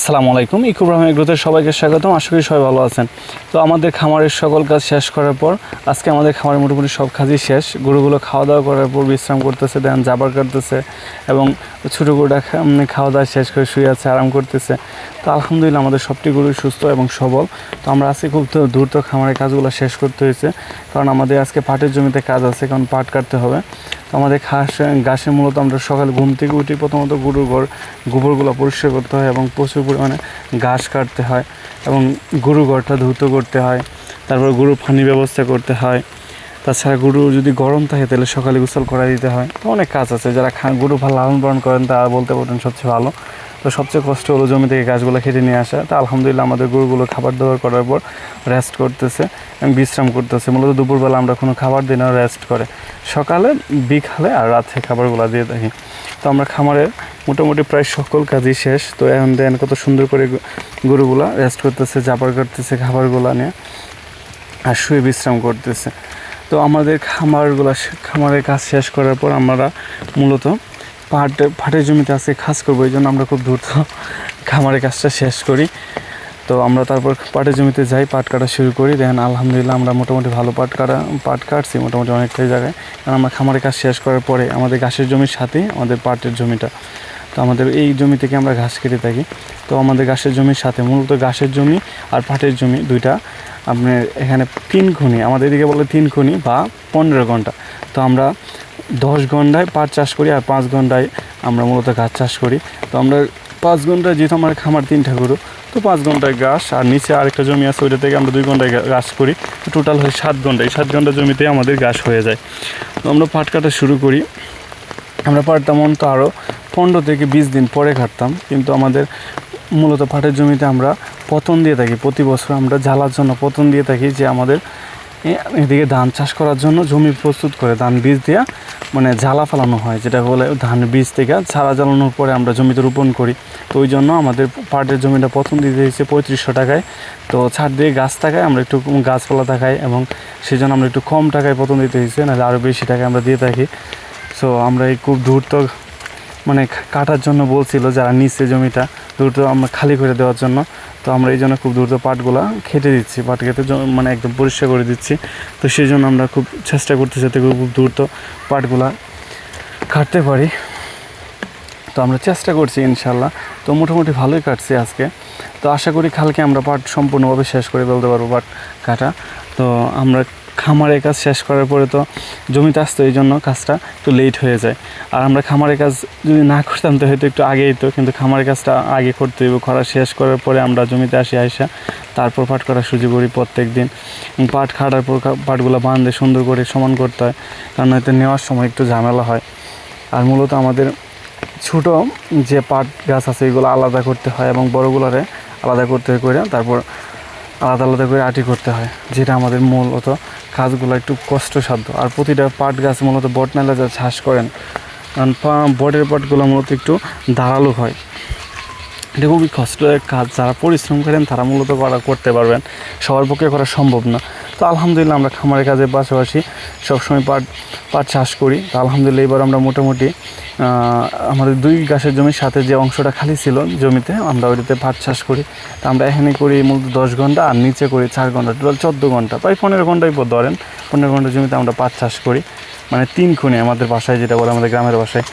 আসসালামু আলাইকুম। ইকু ব্রাহ্মণ এগ্রোতে সবাইকে স্বাগতম। আশা করি সবাই ভালো আছেন। তো আমাদের খামারের সকল কাজ শেষ করার পর, আজকে আমাদের খামারের মোটামুটি সব কাজই শেষ। গরুগুলো খাওয়া দাওয়া করার পর বিশ্রাম করতেছে, দেন জাবার কাটতেছে এবং ছোটো গরুটা খাওয়া দাওয়া শেষ করে শুয়ে আছে, আরাম করতেছে। তো আলহামদুলিল্লাহ আমাদের সবটি গরুই সুস্থ এবং সবল। তো আমরা আজকে খুব দ্রু- দ্রুত খামারের কাজগুলো শেষ করতে হয়েছে। কারণ আমাদের আজকে পাটের জমিতে কাজ আছে, কারণ পাট কাটতে হবে। তো আমাদের ঘাস, ঘাসে মূলত আমরা সকালে ঘুম থেকে উঠি প্রথমত গরুর ঘর গোবরগুলো পরিষ্কার করতে হয় এবং প্রচুর পরিমাণে ঘাস কাটতে হয় এবং গরু ঘরটা ধুতো করতে হয়, তারপর গরু ফানি ব্যবস্থা করতে হয়। তাছাড়া গরু যদি গরম থাকে, তাহলে সকালে গোসল করা দিতে হয়। অনেক কাজ আছে, যারা গরু ভালো লালন পালন করেন, তারা বলতে পারেন সবচেয়ে ভালো। তো সবচেয়ে কষ্ট হলো জমি থেকে গাছগুলো কেটে নিয়ে আসা। তো আলহামদুলিল্লাহ আমাদের গরুগুলো খাবার দাবার করার পর রেস্ট করতেছে এবং বিশ্রাম করতেছে। মূলত দুপুরবেলা আমরা কোনো খাবার দিই না রেস্ট করে। সকালে, বিকালে আর রাতে খাবারগুলো দিয়ে থাকি। তো আমরা খামারের মোটামুটি প্রায় সকল কাজই শেষ। তো এখন দেন কত সুন্দর করে গরুগুলা রেস্ট করতেছে, জাপার কাটতেছে খাবারগুলো নিয়ে আর শুয়ে বিশ্রাম করতেছে। তো আমাদের খামারগুলো খামারের কাজ শেষ করার পর আমরা মূলত পাট পাটের জমিতে আজকে কাজ করব, এই জন্য আমরা খুব দ্রুত খামারের কাজটা শেষ করি। তো আমরা তারপর পাটের জমিতে যাই, পাট কাটা শুরু করি। দেখেন আলহামদুলিল্লাহ আমরা মোটামুটি ভালো পাট কাটা, পাট কাটছি মোটামুটি অনেকটাই জায়গায়। কারণ আমরা খামারের কাজ শেষ করার পরে আমাদের ঘাসের জমির সাথেই আমাদের পাটের জমিটা। তো আমাদের এই জমি থেকে আমরা ঘাস কেটে থাকি। তো আমাদের ঘাসের জমির সাথে মূলত ঘাসের জমি আর পাটের জমি দুইটা। আপনার এখানে তিন খুনি, আমাদের এদিকে বলে তিন খুনি বা পনেরো ঘণ্টা। তো আমরা দশ ঘন্টায় পাট চাষ করি আর পাঁচ ঘন্টায় আমরা মূলত গাছ চাষ করি। তো আমরা পাঁচ ঘন্টায় যেহেতু আমার খামার তিনটা গরু তো পাঁচ ঘন্টায় ঘাস আর নিচে আরেকটা জমি আছে, ওইটা থেকে আমরা দুই ঘন্টায় ঘাস করি। টোটাল হয় সাত ঘণ্টা এই সাত ঘণ্টা জমিতে আমাদের ঘাস হয়ে যায়। তো আমরা পাট কাটা শুরু করি। আমরা পাট তেমন তো আরও পনেরো থেকে বিশ দিন পরে কাটতাম, কিন্তু আমাদের মূলত পাটের জমিতে আমরা পতন দিয়ে থাকি। প্রতি বছর আমরা জ্বালার জন্য পতন দিয়ে থাকি যে আমাদের এদিকে ধান চাষ করার জন্য জমি প্রস্তুত করে ধান বীজ দেওয়া মানে জ্বালা ফেলানো হয়, যেটা বলে ধান বীজ থেকে ছাড়া জ্বালানোর পরে আমরা জমিতে রোপণ করি। তো ওই জন্য আমাদের পাটের জমিটা প্রথম দিতে হয়েছে পঁয়ত্রিশশো টাকায়। তো ছাড় দিয়ে গাছ থাকায় আমরা একটু গাছপালা থাকায় এবং সেই জন্য আমরা একটু কম টাকায় প্রথম দিতে হয়েছে, নাহলে আরও বেশি টাকায় আমরা দিয়ে থাকি। সো আমরা এই খুব দ্রুত মানে কাটার জন্য বলছিল যারা নিচে জমিটা দ্রুত আমরা খালি করে দেওয়ার জন্য। তো আমরা এই জন্য খুব দ্রুত পাটগুলা খেটে দিচ্ছি। পাট খেতে মানে একদম পরিষ্কার করে দিচ্ছি। তো সেই জন্য আমরা খুব চেষ্টা করতে যাতে খুব দ্রুত পাটগুলা কাটতে পারি। তো আমরা চেষ্টা করছি ইনশাল্লাহ। তো মোটামুটি ভালোই কাটছি আজকে। তো আশা করি কালকে আমরা পাট সম্পূর্ণভাবে শেষ করে ফেলতে পারব পাট কাটা। তো আমরা খামারের কাজ শেষ করার পরে তো জমিতে আসতো, এই জন্য কাজটা একটু লেট হয়ে যায়। আর আমরা খামারের কাজ যদি না করতাম, তো হয়তো একটু আগেই তো, কিন্তু খামারের কাজটা আগে করতে হইব। খরা শেষ করার পরে আমরা জমিতে আসি, আইসা তারপর পাট করা সুযোগ করি প্রত্যেক দিন। পাট খাটার পর পাটগুলো বাঁধে, সুন্দর করে সমান করতে হয়, কারণ হয়তো নেওয়ার সময় একটু ঝামেলা হয়। আর মূলত আমাদের ছোট যে পাট গাছ আছে, এগুলো আলাদা করতে হয় এবং বড়গুলোরে আলাদা করতে করে তারপর আলাদা আলাদা করে আটি করতে হয়, যেটা আমাদের মূলত কাজগুলো একটু কষ্টসাধ্য। আর প্রতিটা পাট গাছ মূলত বট নালা যা চাষ করেন কারণ বটের পাটগুলো মূলত একটু ধারালো হয়। এটা খুবই কষ্টের কাজ, যারা পরিশ্রম করেন তারা মূলত করা, করতে পারবেন। সবার পক্ষে করা সম্ভব না। তো আলহামদুলিল্লাহ আমরা খামারের কাজের পাশাপাশি সবসময় পাট পাট চাষ করি। তো আলহামদুলিল্লাহ এবার আমরা মোটামুটি আমাদের দুই গাছের জমির সাথে যে অংশটা খালি ছিল জমিতে, আমরা ওইটাতে পাট চাষ করি। তো আমরা এখানে করি মূলত দশ ঘণ্টা আর নিচে করি চার ঘণ্টা, টোটাল চোদ্দ ঘণ্টা। প্রায় পনেরো ঘন্টাই পর ধরেন, পনেরো ঘণ্টা জমিতে আমরা পাট চাষ করি। মানে তিন খুনে আমাদের বাসায়, যেটা বলে আমাদের গ্রামের বাসায়